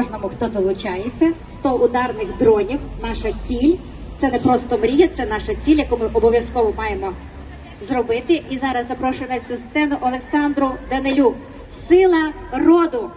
Кожному, хто долучається, 100 ударних дронів. Наша ціль. Це не просто мрія, це наша ціль, яку ми обов'язково маємо зробити. І зараз запрошую на цю сцену Олександру Данилюк. Сила роду.